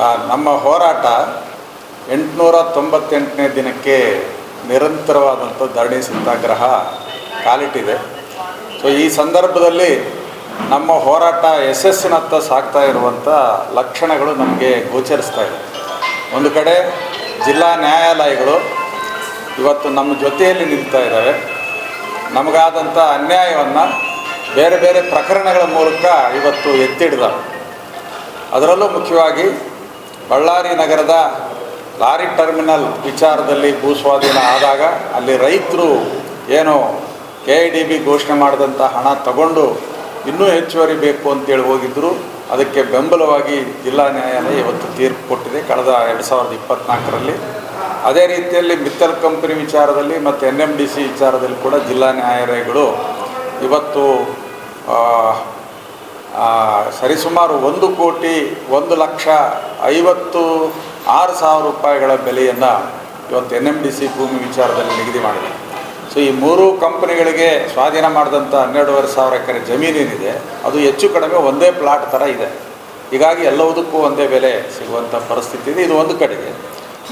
ನಮ್ಮ ಹೋರಾಟ ಎಂಟುನೂರ ತೊಂಬತ್ತೆಂಟನೇ ದಿನಕ್ಕೆ ನಿರಂತರವಾದಂಥ ಧರಣಿ ಸತ್ಯಾಗ್ರಹ ಕಾಲಿಟ್ಟಿದೆ. ಸೊ ಈ ಸಂದರ್ಭದಲ್ಲಿ ನಮ್ಮ ಹೋರಾಟ ಯಶಸ್ಸಿನತ್ತ ಸಾಗ್ತಾ ಇರುವಂಥ ಲಕ್ಷಣಗಳು ನಮಗೆ ಗೋಚರಿಸ್ತಾ ಇದೆ. ಒಂದು ಕಡೆ ಜಿಲ್ಲಾ ನ್ಯಾಯಾಲಯಗಳು ಇವತ್ತು ನಮ್ಮ ಜೊತೆಯಲ್ಲಿ ನಿಲ್ತಾ ಇದ್ದಾವೆ. ನಮಗಾದಂಥ ಅನ್ಯಾಯವನ್ನು ಬೇರೆ ಬೇರೆ ಪ್ರಕರಣಗಳ ಮೂಲಕ ಇವತ್ತು ಎತ್ತಿಡಿದಾವೆ. ಅದರಲ್ಲೂ ಮುಖ್ಯವಾಗಿ ಬಳ್ಳಾರಿ ನಗರದ ಲಾರಿ ಟರ್ಮಿನಲ್ ವಿಚಾರದಲ್ಲಿ ಭೂಸ್ವಾಧೀನ ಆದಾಗ ಅಲ್ಲಿ ರೈತರು ಏನು ಕೆ ಐ ಡಿ ಬಿ ಘೋಷಣೆ ಮಾಡಿದಂಥ ಹಣ ತಗೊಂಡು ಇನ್ನೂ ಹೆಚ್ಚುವರಿ ಬೇಕು ಅಂತೇಳಿ ಹೋಗಿದ್ದರು ಅದಕ್ಕೆ ಬೆಂಬಲವಾಗಿ ಜಿಲ್ಲಾ ನ್ಯಾಯಾಲಯ ಇವತ್ತು ತೀರ್ಪು ಕೊಟ್ಟಿದೆ ಕಳೆದ ಎರಡು ಸಾವಿರದ ಇಪ್ಪತ್ತ್ನಾಲ್ಕರಲ್ಲಿ ಅದೇ ರೀತಿಯಲ್ಲಿ ಮಿತ್ತಲ್ ಕಂಪನಿ ವಿಚಾರದಲ್ಲಿ ಮತ್ತು ಎನ್ ಎಂ ಡಿ ಸಿ ವಿಚಾರದಲ್ಲಿ ಕೂಡ ಜಿಲ್ಲಾ ನ್ಯಾಯಾಲಯಗಳು ಇವತ್ತು ಸರಿಸುಮಾರು ಒಂದು ಕೋಟಿ ಒಂದು ಲಕ್ಷ ಐವತ್ತು ಆರು ಸಾವಿರ ರೂಪಾಯಿಗಳ ಬೆಲೆಯನ್ನು ಇವತ್ತು ಎನ್ ಎಂ ಡಿ ಸಿ ಭೂಮಿ ವಿಚಾರದಲ್ಲಿ ನಿಗದಿ ಮಾಡಿದೆ. ಸೊ ಈ ಮೂರು ಕಂಪನಿಗಳಿಗೆ ಸ್ವಾಧೀನ ಮಾಡಿದಂಥ ಹನ್ನೆರಡೂವರೆ ಸಾವಿರ ಎಕರೆ ಜಮೀನೇನಿದೆ ಅದು ಹೆಚ್ಚು ಕಡಿಮೆ ಒಂದೇ ಪ್ಲಾಟ್ ಥರ ಇದೆ. ಹೀಗಾಗಿ ಎಲ್ಲವುದಕ್ಕೂ ಒಂದೇ ಬೆಲೆ ಸಿಗುವಂಥ ಪರಿಸ್ಥಿತಿ ಇದೆ. ಇದು ಒಂದು ಕಡೆಗೆ.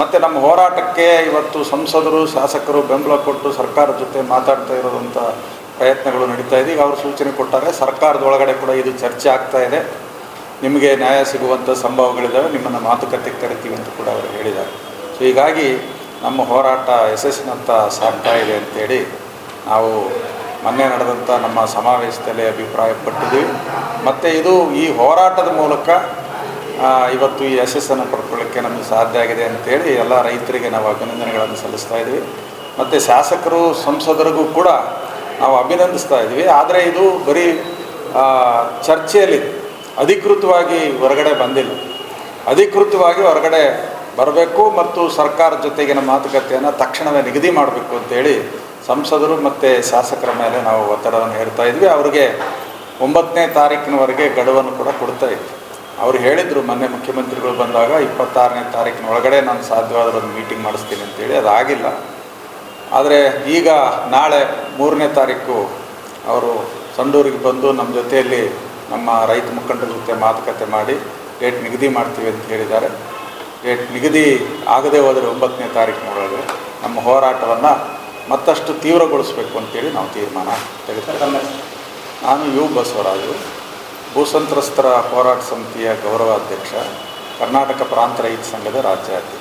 ಮತ್ತು ನಮ್ಮ ಹೋರಾಟಕ್ಕೆ ಇವತ್ತು ಸಂಸದರು, ಶಾಸಕರು ಬೆಂಬಲ ಕೊಟ್ಟು ಸರ್ಕಾರದ ಜೊತೆ ಮಾತಾಡ್ತಾ ಇರೋದಂಥ ಪ್ರಯತ್ನಗಳು ನಡೀತಾ ಇದೆ. ಈಗ ಅವರು ಸೂಚನೆ ಕೊಟ್ಟಾರೆ ಸರ್ಕಾರದ ಒಳಗಡೆ ಕೂಡ ಇದು ಚರ್ಚೆ ಆಗ್ತಾ ಇದೆ. ನಿಮಗೆ ನ್ಯಾಯ ಸಿಗುವಂಥ ಸಂಭವಗಳಿದ್ದಾವೆ ನಿಮ್ಮನ್ನು ಮಾತುಕತೆಗೆ ಕರಿತೀವಿ ಅಂತ ಕೂಡ ಅವರು ಹೇಳಿದ್ದಾರೆ. ಸೊ ಹೀಗಾಗಿ ನಮ್ಮ ಹೋರಾಟ ಯಶಸ್ಸಿನಂತ ಸಾಗ್ತಾ ಇದೆ ಅಂತೇಳಿ ನಾವು ಮೊನ್ನೆ ನಡೆದಂಥ ನಮ್ಮ ಸಮಾವೇಶದಲ್ಲಿ ಅಭಿಪ್ರಾಯಪಟ್ಟಿದ್ದೀವಿ. ಮತ್ತು ಇದು ಈ ಹೋರಾಟದ ಮೂಲಕ ಇವತ್ತು ಈ ಯಶಸ್ಸನ್ನು ಪಡ್ಕೊಳ್ಳೋಕ್ಕೆ ನಮಗೆ ಸಾಧ್ಯ ಆಗಿದೆ ಅಂತೇಳಿ ಎಲ್ಲ ರೈತರಿಗೆ ನಾವು ಅಭಿನಂದನೆಗಳನ್ನು ಸಲ್ಲಿಸ್ತಾ ಇದ್ದೀವಿ. ಮತ್ತು ಶಾಸಕರು, ಸಂಸದರಿಗೂ ಕೂಡ ನಾವು ಅಭಿನಂದಿಸ್ತಾ ಇದ್ವಿ ಆದರೆ ಇದು ಬರೀ ಚರ್ಚೆಯಲ್ಲಿ ಅಧಿಕೃತವಾಗಿ ಹೊರಗಡೆ ಬಂದಿಲ್ಲ. ಅಧಿಕೃತವಾಗಿ ಹೊರಗಡೆ ಬರಬೇಕು ಮತ್ತು ಸರ್ಕಾರದ ಜೊತೆಗಿನ ಮಾತುಕತೆಯನ್ನು ತಕ್ಷಣವೇ ನಿಗದಿ ಮಾಡಬೇಕು ಅಂತೇಳಿ ಸಂಸದರು ಮತ್ತು ಶಾಸಕರ ಮೇಲೆ ನಾವು ಒತ್ತಡವನ್ನು ಹೇರ್ತಾ ಇದ್ವಿ. ಅವರಿಗೆ ಒಂಬತ್ತನೇ ತಾರೀಕಿನವರೆಗೆ ಗಡುವನ್ನು ಕೂಡ ಕೊಡ್ತಾ ಇದ್ವಿ. ಅವ್ರು ಹೇಳಿದರು, ಮೊನ್ನೆ ಮುಖ್ಯಮಂತ್ರಿಗಳು ಬಂದಾಗ ಇಪ್ಪತ್ತಾರನೇ ತಾರೀಕಿನ ಒಳಗಡೆ ನಾನು ಸಾಧ್ಯವಾದ್ರೆ ಒಂದು ಮೀಟಿಂಗ್ ಮಾಡಿಸ್ತೀನಿ ಅಂತೇಳಿ ಅದಾಗಿಲ್ಲ. ಆದರೆ ಈಗ ನಾಳೆ ಮೂರನೇ ತಾರೀಕು ಅವರು ಸಂಡೂರಿಗೆ ಬಂದು ನಮ್ಮ ಜೊತೆಯಲ್ಲಿ ನಮ್ಮ ರೈತ ಮುಖಂಡರ ಜೊತೆ ಮಾತುಕತೆ ಮಾಡಿ ಡೇಟ್ ನಿಗದಿ ಮಾಡ್ತೀವಿ ಅಂತ ಹೇಳಿದ್ದಾರೆ. ಡೇಟ್ ನಿಗದಿ ಆಗದೆ ಹೋದರೆ ಒಂಬತ್ತನೇ ತಾರೀಕಿನೊಳಗೆ ನಮ್ಮ ಹೋರಾಟವನ್ನು ಮತ್ತಷ್ಟು ತೀವ್ರಗೊಳಿಸಬೇಕು ಅಂತೇಳಿ ನಾವು ತೀರ್ಮಾನ ತೆಗೆದುಕೊಳ್ಳೋಣ ನಾನು ಯು ಬಸವರಾಜು, ಭೂಸಂತ್ರಸ್ತರ ಹೋರಾಟ ಸಮಿತಿಯ ಗೌರವಾಧ್ಯಕ್ಷ, ಕರ್ನಾಟಕ ಪ್ರಾಂತ ರೈತ ಸಂಘದ ರಾಜ್ಯಾಧ್ಯಕ್ಷ.